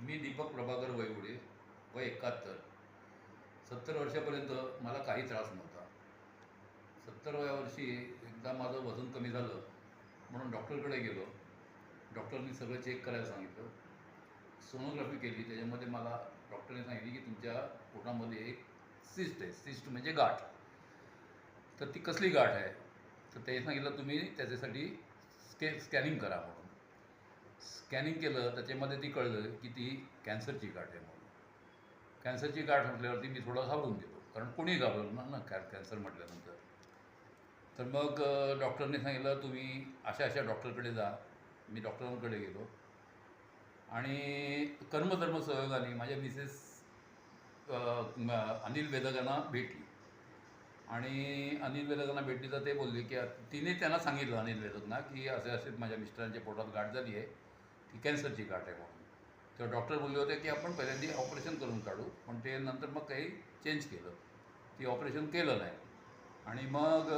मी दीपक प्रभाकर वैगुडे व एकाहत्तर. सत्तर वर्षापर्यंत मला काही त्रास नव्हता. सत्तरव्या वर्षी एकदा माझं वजन कमी झालं म्हणून डॉक्टरकडे गेलो. डॉक्टरनी सगळं चेक करायला सांगितलं. सोनोग्राफी केली. त्याच्यामध्ये मला डॉक्टरने सांगितली की तुमच्या पोटामध्ये एक सिस्ट आहे. सिस्ट म्हणजे गाठ. तर ती कसली गाठ आहे? तर ते सांगितलं तुम्ही त्याच्यासाठी स्के स्कॅनिंग करा म्हणून. स्कॅनिंग केलं त्याच्यामध्ये ती कळलं की ती कॅन्सरची गाठ आहे म्हणून. कॅन्सरची गाठ म्हटल्यावरती मी थोडा घाबरून गेलो कारण कोणी घाबरणार ना कॅ कॅन्सर म्हटल्यानंतर. तर मग डॉक्टरने सांगितलं तुम्ही अशा अशा डॉक्टरकडे जा. मी डॉक्टरांकडे गेलो. आणि कर्मधर्म सहयोगाने माझ्या मिसेस अनिल वेदकांना भेटली. आणि अनिल वेदकांना भेटली तर ते बोलले की तिने त्यांना सांगितलं अनिल वेदकना की असे असे माझ्या मिस्टरांच्या पोटात गाठ झाली आहे. ती कॅन्सरची गाठ आहे म्हणून तेव्हा डॉक्टर बोलले होते की आपण पहिल्यांदा ऑपरेशन करून काढू पण ते नंतर मग काही चेंज केलं. ती ऑपरेशन केलं नाही. आणि मग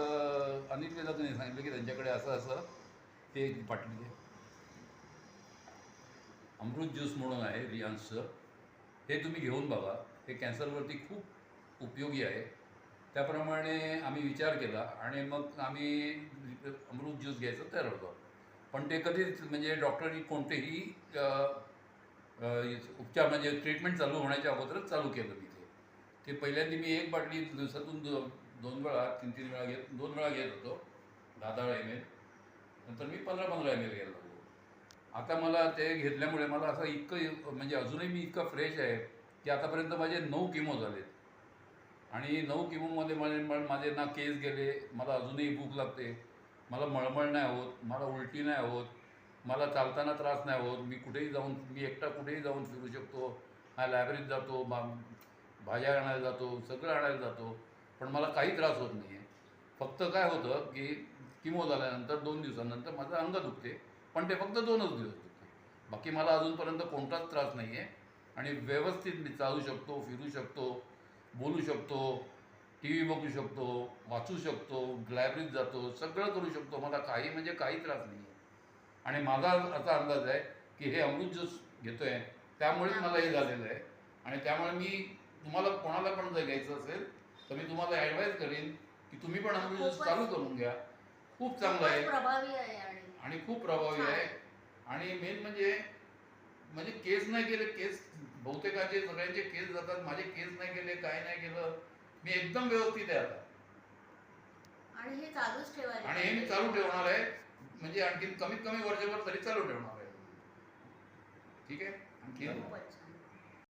अनिल वेदकने सांगितलं की त्यांच्याकडे असं असं ते एक अमृत ज्यूस म्हणून आहे रियांसचं हे तुम्ही घेऊन बघा. हे कॅन्सरवरती खूप उपयोगी आहे. त्याप्रमाणे आम्ही विचार केला आणि मग आम्ही अमृत ज्यूस घ्यायचं तयार होतो. पण ते कधीच म्हणजे डॉक्टरनी कोणतेही उपचार म्हणजे ट्रीटमेंट चालू होण्याच्या अगोदरच चालू केलं मी ते. ते पहिल्यांदा मी एक बाटली दिवसातून दो दोन वेळा तीन तीन वेळा घेत दोन वेळा घेत होतो दहा दहा एम एल नंतर मी पंधरा पंधरा एम एल घ्यायला लागलो. आता मला ते घेतल्यामुळे मला असं इतकं म्हणजे अजूनही मी इतका फ्रेश आहे की आतापर्यंत माझे नऊ किमो झालेत. आणि नऊ किमोमध्ये माझे माझे ना केस गेले मला अजूनही भूक लागते. मला मळमळ नाही होत मला उलटी नाही होत मला चालताना त्रास नाही होत. मी कुठेही जाऊन मी एकटा कुठेही जाऊन फिरू शकतो. हा लायब्ररीत जातो बा भाज्या आणायला जातो सगळं आणायला जातो पण मला काही त्रास होत नाही आहे फक्त काय होतं की किमो झाल्यानंतर दोन दिवसानंतर माझं अंग दुखते पण ते फक्त दोनच दिवस दुखते. बाकी मला अजूनपर्यंत कोणताच त्रास नाही आहे आणि व्यवस्थित मी चालू शकतो फिरू शकतो बोलू शकतो. टी व्ही बघू शकतो वाचू शकतो लायब्ररीत जातो सगळं करू शकतो. मला काही म्हणजे काही त्रास नाही आहे आणि माझा असा अंदाज आहे की हे अमृत ज्यूस घेतो आहे त्यामुळेच मला हे झालेलं आहे. आणि त्यामुळे मी तुम्हाला कोणाला पण जर घ्यायचं असेल तर मी तुम्हाला ॲडवाईज करेन की तुम्ही पण अमृत ज्यूस खूपच- चालू करून घ्या. खूप चांगलं आहे. खूपच प्रभावी आहे आणि खूप प्रभावी आहे. आणि मेन म्हणजे म्हणजे केस नाही गेले केस बहुतेकाचे सगळ्यांचे केस जातात. माझे केस नाही गेले काय नाही गेलं मी एकदम व्यवस्थित आहे आता. आणि हे चालूच ठेवायला आणि हे मी चालू ठेवणार आहे. म्हणजे आणखी कमीत कमी वर्षभर तरी चालू ठेवणार आहे. ठीक आहे? आणखी